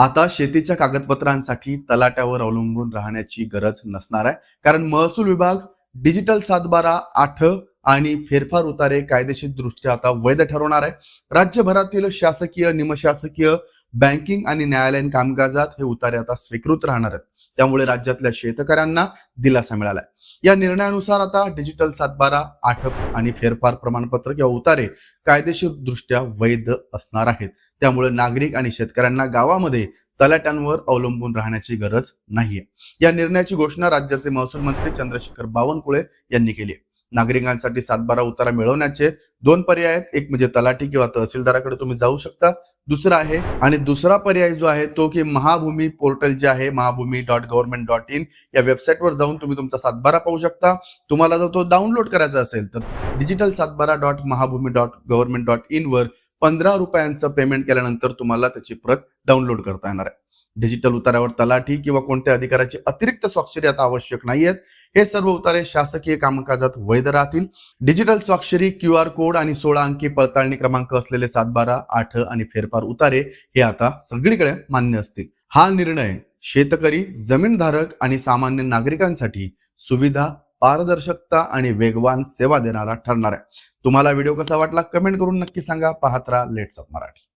आता शेतीच्या कागदपत्रांसाठी तलाट्यावर अवलंबून राहण्याची गरज नसणार आहे. कारण महसूल विभाग डिजिटल सातबारा आठ आणि फेरफार उतारे कायदेशीर दृष्ट्या आता वैध ठरवणार आहे. राज्यभरातील शासकीय निमशासकीय बँकिंग आणि न्यायालयीन कामकाजात हे उतारे आता स्वीकृत राहणार आहेत. त्यामुळे राज्यातल्या शेतकऱ्यांना दिलासा मिळालाय. या निर्णयानुसार आता डिजिटल सातबारा आठ आणि फेरफार प्रमाणपत्र किंवा उतारे कायदेशीर दृष्ट्या वैध असणार आहेत. त्यामुळे नागरिक आणि शेतकऱ्यांना गावामध्ये तलाट्यांवर अवलंबून राहण्याची गरज नाहीये. या निर्णयाची घोषणा राज्याचे महसूल मंत्री चंद्रशेखर बावनकुळे यांनी केली आहे. नागरिकांसाठी सातबारा उतारा मिळवण्याचे दोन पर्याय आहेत. एक म्हणजे तलाठी किंवा तहसीलदाराकडे तुम्ही जाऊ शकता. दुसरा आहे आणि दुसरा पर्याय जो आहे तो की महाभूमी पोर्टल जे आहे Mahabhumi dot government dot in या वेबसाईटवर जाऊन तुम्ही तुमचा सातबारा पाहू शकता. तुम्हाला जर तो डाउनलोड करायचा असेल तर digital Satbara dot Mahabhumi dot government dot in वर पंधरा रुपयांचं पेमेंट केल्यानंतर तुम्हाला त्याची प्रत डाउनलोड करता येणार आहे. डिजिटल उतारावर तलाठी किंवा कोणत्या अधिकाराची अतिरिक्त स्वाक्षरी आता आवश्यक नाही आहेत हे सर्व उतारे शासकीय कामकाजात वैध राहतील. डिजिटल स्वाक्षरी क्यू आर कोड आणि सोळा अंकी पडताळणी क्रमांक असलेले सातबारा आठ आणि फेरफार उतारे हे आता सगळीकडे मान्य असतील. हा निर्णय शेतकरी जमीनधारक आणि सामान्य नागरिकांसाठी सुविधा पारदर्शकता आणि वेगवान सेवा देणारा ठरणार आहे. तुम्हाला व्हिडिओ कसा वाटला? कमेंट करून नक्की सांगा. पाहत राहा लेट्स अप मराठी.